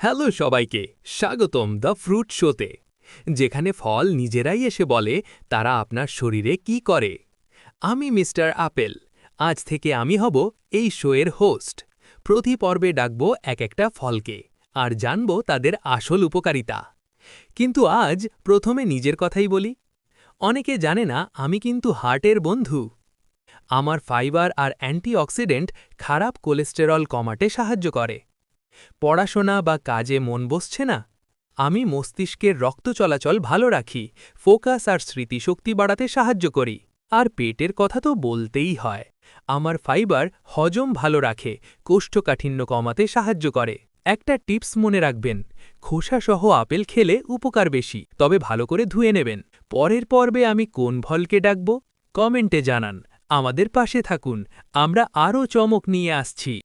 Hello সবাইকে, স্বাগতম the fruit শোতে, যেখানে ফল নিজেরাই এসে বলে তারা আপনার শরীরে কি করে। আমি মিস্টার আপেল, আজ থেকে আমি হব এই শোয়ের হোস্ট। প্রতি পর্বে ডাকব এক একটা ফলকে আর জানব তাদের আসল উপকারিতা। কিন্তু আজ প্রথমে নিজের কথাই বলি। অনেকে জানে না আমি কিন্তু হার্টের বন্ধু। আমার ফাইবার আর অ্যান্টিঅক্সিডেন্ট খারাপ কোলেস্টেরল কমাতে সাহায্য করে। পড়াশোনা বা কাজে মন বসছে না। আমি মস্তিষ্কের রক্ত চলাচল ভালো রাখি, ফোকাস আর স্মৃতিশক্তি বাড়াতে সাহায্য করি, আর পেটের কথা তো বলতেই হয়। আমার ফাইবার হজম ভালো রাখে, কোষ্ঠকাঠিন্য কমাতে সাহায্য করে। একটা টিপস মনে রাখবেন, খোসাসহ আপেল খেলে উপকার বেশি, তবে ভালো করে ধুয়ে নেবেন। পরের পর্বে আমি কোন ভলকে ডাকব? কমেন্টে জানান। আমাদের পাশে থাকুন। আমরা আরও চমক নিয়ে আসছি।